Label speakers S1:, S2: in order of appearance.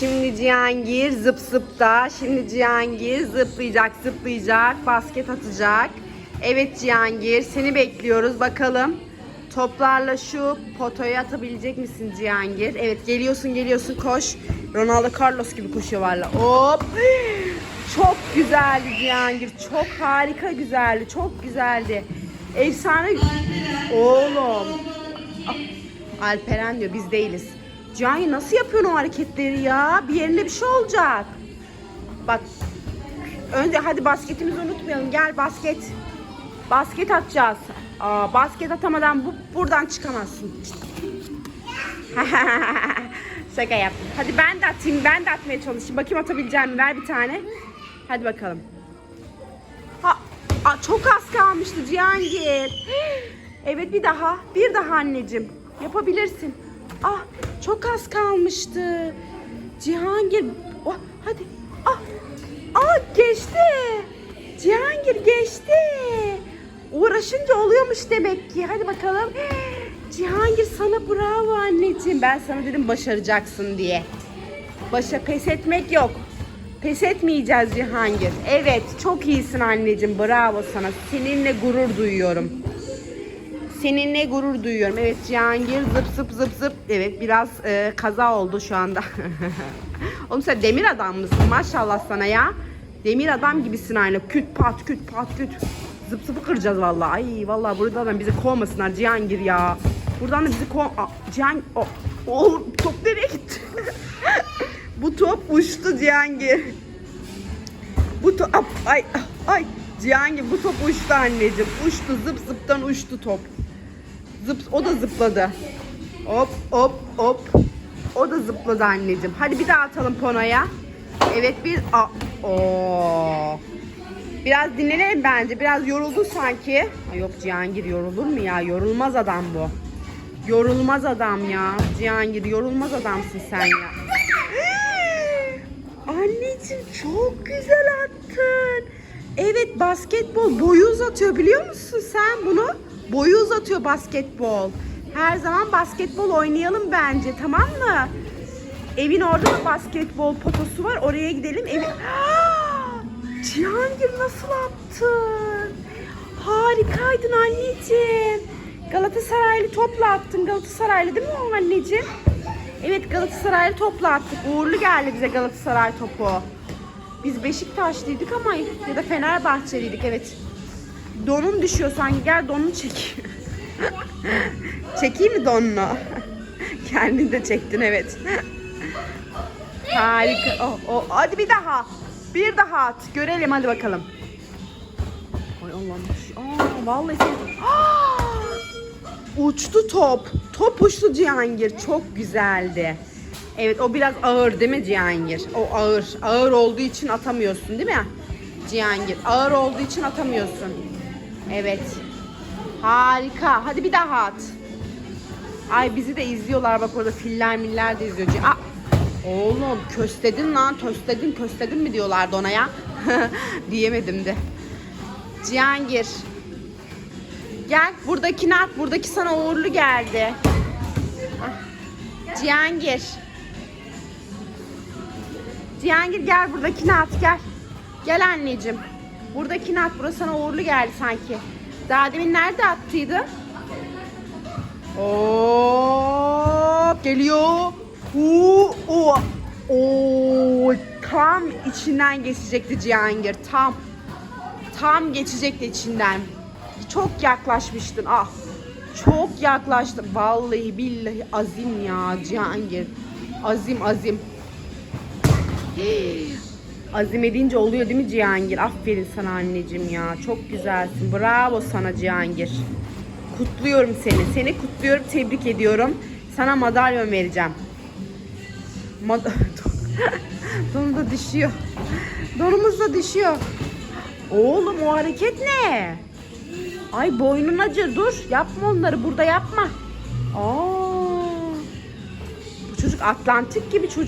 S1: Şimdi Cihangir zıp zıpta. Şimdi Cihangir zıplayacak zıplayacak. Basket atacak. Evet Cihangir seni bekliyoruz bakalım. Toplarla şu potoyu atabilecek misin Cihangir? Evet geliyorsun geliyorsun koş. Ronaldo Carlos gibi koşuyor valla. Hop. Çok güzeldi Cihangir. Çok harika güzeldi. Çok güzeldi. Efsane. Oğlum. Alperen diyor biz değiliz. Cihangir nasıl yapıyorsun o hareketleri ya? Bir yerinde bir şey olacak. Bak. Önce hadi basketimizi unutmayalım. Gel basket. Basket atacağız. Aa, basket atamadan bu buradan çıkamazsın. Şaka yaptım. Hadi ben de atayım. Ben de atmaya çalışayım. Bakayım atabileceğim mi? Ver bir tane. Hadi bakalım. Ha, aa, çok az kalmıştı Cihangir. Evet bir daha. Bir daha anneciğim. Yapabilirsin. Ah çok az kalmıştı. Cihangir. Oh, hadi. Ah. Ah geçti. Cihangir geçti. Uğraşınca oluyormuş demek ki. Hadi bakalım. Cihangir sana bravo anneciğim. Ben sana dedim başaracaksın diye. Başa pes etmek yok. Pes etmeyeceğiz Cihangir. Evet çok iyisin anneciğim. Bravo sana. Seninle gurur duyuyorum. Seninle gurur duyuyorum. Evet Cihangir zıp zıp zıp zıp. Evet biraz e, kaza oldu şu anda. Oğlum sen demir adam mısın? Maşallah sana ya. Demir adam gibisin aynı. Küt pat küt pat küt. Zıp zıpı kıracağız vallahi. Ay vallahi buradan bizi kovmasınlar Cihangir ya. Buradan da bizi kov... Aa, Cihangir... O, top nereye gitti? Bu top uçtu Cihangir. Bu top... Ay ay Cihangir bu top uçtu anneciğim. Uçtu zıp zıptan uçtu top. Zıp, o da zıpladı. Hop hop hop. O da zıpladı anneciğim. Hadi bir daha atalım Pono'ya. Evet bir... Aa, oo. Biraz dinlenelim bence. Biraz yoruldu sanki. Ay yok Cihangir yorulur mu ya? Yorulmaz adam bu. Yorulmaz adam ya. Cihangir yorulmaz adamsın sen ya. Anneciğim çok güzel attın. Evet basketbol boyu uzatıyor biliyor musun sen bunu? Boyu uzatıyor basketbol. Her zaman basketbol oynayalım bence tamam mı? Evin orada da basketbol potosu var. Oraya gidelim. Evi... Cihangir nasıl attın? Harikaydın anneciğim. Galatasaraylı topla attın. Galatasaraylı değil mi o anneciğim? Evet Galatasaraylı topla attık. Uğurlu geldi bize Galatasaray topu. Biz Beşiktaşlıydık ama ya da Fenerbahçeliydik evet. Donun düşüyor sanki. Gel donunu çek. Çekeyim mi donunu? Kendin de çektin evet. Harika. Oh, oh. Hadi bir daha. Bir daha at. Görelim hadi bakalım. Ay Allah'ım. Aa, vallahi sen... Aa! Uçtu top. Top uçtu Cihangir. Çok güzeldi. Evet o biraz ağır değil mi Cihangir? O ağır. Ağır olduğu için atamıyorsun değil mi? Cihangir. Ağır olduğu için atamıyorsun. Evet. Harika. Hadi bir daha at. Ay bizi de izliyorlar bak orada filler miller de izliyor. Aa, oğlum köstedin lan köstedin köstedin mi diyorlardı ona ya. Diyemedim de. Cihangir. Gel buradakini at. Buradaki sana uğurlu geldi. Ah. Cihangir. Cihangir gel buradakini at gel. Gel anneciğim. Buradakini at. Burası sana uğurlu geldi sanki. Daha demin nerede attıydı? Oo, geliyor. Uu, o. Oo, tam içinden geçecekti Cihangir. Tam. Tam geçecekti içinden. Çok yaklaşmıştın. Ah. Çok yaklaştın. Vallahi billahi azim ya Cihangir. Azim azim. Azim edince oluyor değil mi Cihangir? Aferin sana anneciğim ya. Çok güzelsin. Bravo sana Cihangir. Kutluyorum seni. Seni kutluyorum, tebrik ediyorum. Sana madalyon vereceğim. Mad Donu da düşüyor. Donumuz da düşüyor. Oğlum o hareket ne? Ay boynun acır dur. Yapma onları burada yapma. Aa. Bu çocuk Atlantik gibi çocuk